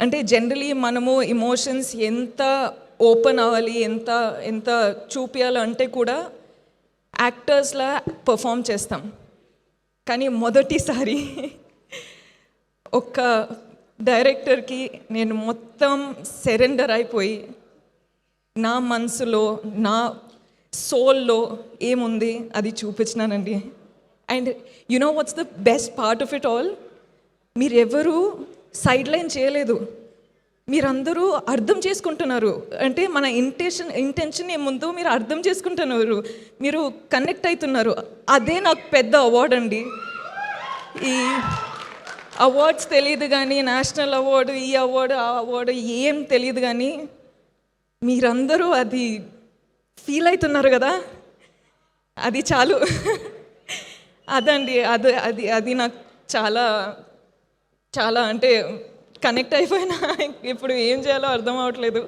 అంటే జనరలీ మనము ఇమోషన్స్ ఎంత ఓపెన్ అవ్వాలి ఎంత ఎంత చూపించాలి అంటే కూడా యాక్టర్స్లా పర్ఫామ్ చేస్తాం. కానీ మొదటిసారి ఒక్క డైరెక్టర్కి నేను మొత్తం సరెండర్ అయిపోయి నా మనసులో నా సోల్లో ఏముంది అది చూపించినానండి. And you know what's the best part of it all మీరెవరూ సైడ్ లైన్ చేయలేదు. మీరందరూ అర్థం చేసుకుంటున్నారు. అంటే మన ఇంటెన్షన్ ఇంటెన్షన్ ఏముందో మీరు అర్థం చేసుకుంటున్నారు. మీరు కనెక్ట్ అవుతున్నారు. అదే నాకు పెద్ద అవార్డ్ అండి. ఈ అవార్డ్స్ తెలియదు కానీ నేషనల్ అవార్డు ఈ అవార్డు ఆ అవార్డు ఏం తెలియదు కానీ మీరందరూ అది ఫీల్ అవుతున్నారు కదా. అది చాలు. అదండి. అది అది అది నాకు చాలా చాలా అంటే కనెక్ట్ అయిపోయినా. ఇప్పుడు ఏం చేయాలో అర్థం అవ్వట్లేదు